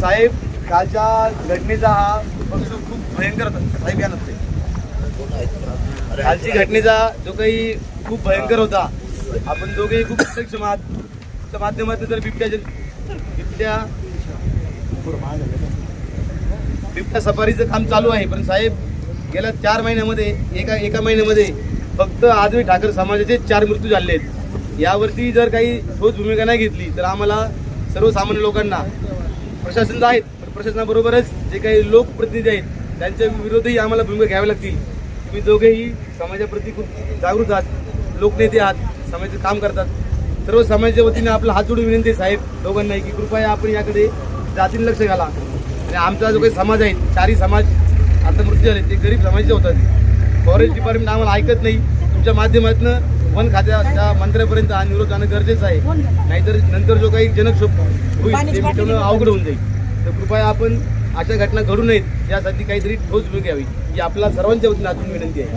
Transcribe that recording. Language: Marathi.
साहेब कालच्या घटनेचा हा पक्ष खूप भयंकर होता. साहेब या नसते कालची घटनेचा जो काही खूप भयंकर होता आपण दोघेही खूप प्रत्यक्ष च्या माध्यमातून जर बिबट्या बिबट्या बिबट्या सफारीचं काम चालू आहे. पण साहेब गेल्या चार महिन्यामध्ये एका एका महिन्यामध्ये फक्त आजही ठाकर समाजाचे चार मृत्यू झाले आहेत. यावरती जर काही ठोस भूमिका नाही घेतली तर आम्हाला सर्वसामान्य लोकांना प्रशासन आहेत पण प्रशासनाबरोबरच जे काही लोकप्रतिनिधी आहेत त्यांच्या विरोधही आम्हाला भूमिका घ्याव्या लागतील. तुम्ही दोघेही समाजाप्रती खूप जागृत आहात लोकनेते आहात समाजाचं काम करतात. सर्व समाजाच्या वतीने आपला हात जोडून विनंती आहे साहेब दोघांनाही की कृपया आपण याकडे जातीने लक्ष घाला. आणि आमचा जो काही समाज आहे चारही समाज आता मृत्यू झाले ते गरीब समाजाचे होतात. फॉरेस्ट डिपार्टमेंट आम्हाला ऐकत नाही. तुमच्या माध्यमातून वन खात्याच्या मंत्र्यापर्यंत हा निरोप जाणं गरजेचं आहे. नाहीतर नंतर जो काही जनक्षोभ होईल ते मिटवणं अवघड होऊन जाईल. तर कृपया आपण अशा घटना घडू नयेत यासाठी काहीतरी ठोस भूमिका घ्यावी ही आपला सर्वांच्या वतीने अजून विनंती आहे.